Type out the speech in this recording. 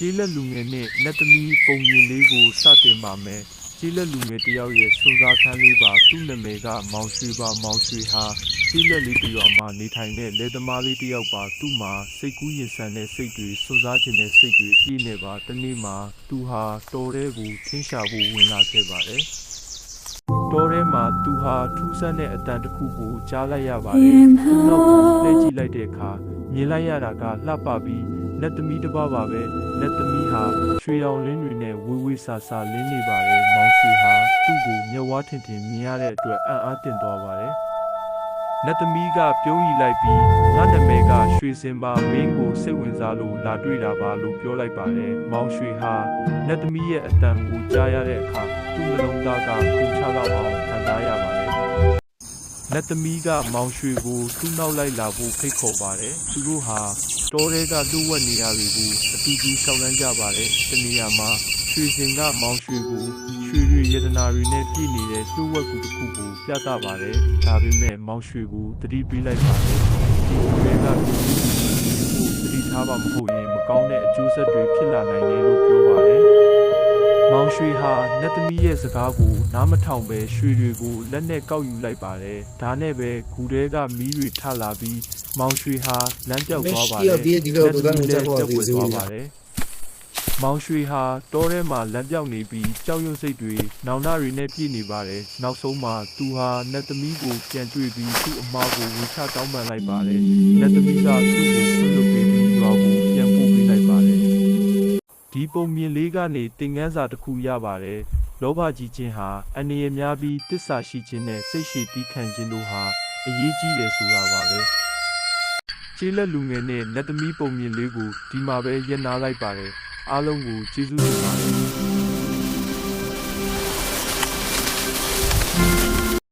ကျေးလက်လူငယ်နဲ့လက်သမီးပုံမြင်လေးကိုစတင်ပါမယ်ကျေးလက်လူငယ်တယောက်ရဲ့စွန်စားခန်းလေးပါသူ့နာမည်ကမောင်ရွှေပါမောင်ရွှေဟာကျေးလက်လေးတစ်ရွာမှာနေထိုင်တဲ့လယ်သမားလေးတစ်ယောက်ပါသူ့မှာစိတ်ကူးရင်ဆန်တဲ့စိတ်တွေစွန်စားခြင်းတဲ့စိတ်တွေအပြည့်နဲ့ပါတနေ့မှာသူဟာတော်တဲ့ကိုခင်းရှာဖို့ဝင်လာခဲ့ပါတယ်တောထဲမှာသူဟာထူးဆန်းတဲ့အတန်တစ်ခုကိုကြားလိုက်ရပါတယ်။သူ့နောက်ကိုလှည့်ကြည့်လိုက်တဲ့အခါမြင်လိုက်ရတာကလှပပြီး လက်သမီးတစ်ပါးပါပဲ။လက်သမီးဟာရွှေရောင်လင်းတွေနဲ့ဝေးဝေးဆာဆာလင်းနေပါတယ်။မောင်ရွှေဟာသူ့ကိုမျက်ဝါးထင်ထင်မြင်ရတဲ့အတွက်အံ့အားသင့်သွားပါတယ်။လက်သမီးကပြုံးရီလိုက်ပြီးငါနာမည်ကရွှေစင်ပါမင်းကိုစိတ်ဝင်စားလို့လာတွေ့တာပါလို့ပြောလိုက်ပါတယ်။မောင်ရွှေဟာလက်သမီးရဲ့အတန်ကိုကြားရတဲ့အခါသူ့နှလုံးသားကပူချလောက်အောင်ခံစားရပါတယ်။ လက်သမီးကမောင်ရွှေကိုသူ့နောက်လိုက်လာဖို့ဖိတ်ခေါ်ပါတယ်။သူတို့ဟာတောထဲကလူဝက်နေရတွေကိုအတူတူရှောင်လန်းကြပါတယ်။တနေရာမှာရွှေစင်ကမောင်ရွှေကိုရွှေရွှေရတနာတွေနဲ့ပြည့်နေတဲ့လူဝက်ကူတစ်ခုကိုပြသပါတယ်။ဒါပေမဲ့မောင်ရွှေကိုတတိပေးလိုက်ပါတယ်။ဒီလူတွေကလူကိုတတိထားပါမဟုတ်ရင်မကောင်းတဲ့အကျိုးဆက်တွေဖြစ်လာနိုင်တယ်လို့ပြောပါတယ်။ မောင်ရွှေဟာနတ်သမီးရဲ့စကားကိုနားမထောင်ပဲရွှေတွေကိုလက်နဲ့ကောက်ယူလိုက်ပါတယ်။ဒါနဲ့ပဲဂူထဲကမီးတွေထလာပြီးမောင်ရွှေဟာလမ်းပြောက်သွားပါတယ်မရှိတော့ဒီဒီလိုပုံစံမျိုးတက်ဖို့လက်သမီးလည်းဒီလိုသွားပါတယ်။မောင်ရွှေဟာတောထဲမှာလမ်းပြောက်နေပြီးကြောက်ရွံ့စိတ်တွေနောင်နာတွေနဲ့ပြည့်နေပါတယ်။နောက်ဆုံးမှာသူဟာနတ်သမီးကိုပြန်တွေ့ပြီးသူ့အမားကိုဝေချတောင်းပန်လိုက်ပါတယ်။နတ်သမီးကသူ့ကိုဆွတ်လွတ်ပေးပြီး ပုံမြင်လေးကနေသင်ခန်းစာတစ်ခုရပါတယ်။လောဘကြီးခြင်းဟာအနေအများပြီးတစ္ဆာရှိခြင်းနဲ့စိတ်ရှိတီးခံခြင်းတို့ဟာအရေးကြီးတယ်ဆိုတာပါပဲ။ကျေးလက်လူငယ်နဲ့လက်သမီးပုံမြင်လေးကိုဒီမှာပဲရပ်နာလိုက်ပါတယ်။အားလုံးကိုကျေးဇူးတင်ပါတယ်။